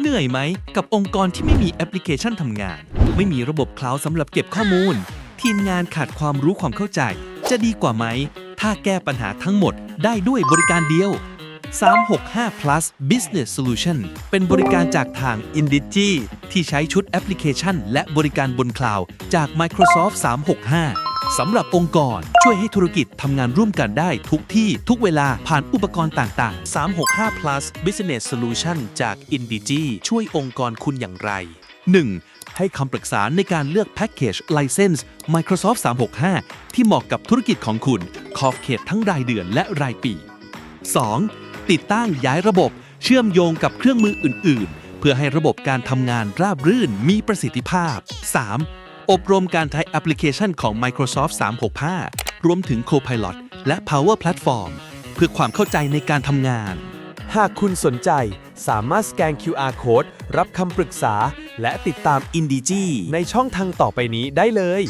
เหนื่อยไหม กับองค์กรที่ไม่มีแอปพลิเคชันทำงาน ไม่มีระบบคลาวด์สำหรับเก็บข้อมูล ทีมงานขาดความรู้ความเข้าใจ จะดีกว่าไหม ถ้าแก้ปัญหาทั้งหมดได้ด้วยบริการเดียว 365 plus business solution เป็นบริการจากทาง Indigi ที่ใช้ชุดแอปพลิเคชัน และบริการบนคลาวด์จาก Microsoft 365 สำหรับองค์กรช่วยให้ธุรกิจทำงานร่วมกันได้ทุกที่ทุกเวลาผ่านอุปกรณ์ต่าง ๆ 365 plus business solution จาก Indigi ช่วยองค์กรคุณอย่างไร 1. ให้คำปรึกษาในการเลือกแพ็กเกจ License Microsoft 365 ที่เหมาะกับธุรกิจของคุณ ขอบเขตทั้งรายเดือนและรายปี 2. ติดตั้งย้ายระบบ เชื่อมโยงกับเครื่องมืออื่น ๆ เพื่อให้ระบบการทำงานราบรื่นมีประสิทธิภาพ 3. อบรมการใช้แอปพลิเคชันของ Microsoft 365 รวมถึง Copilot และ Power Platform เพื่อความเข้าใจในการทำงาน หากคุณสนใจสามารถสแกน QR Code รับคำปรึกษา และติดตาม Indigi ในช่องทางต่อไปนี้ได้เลย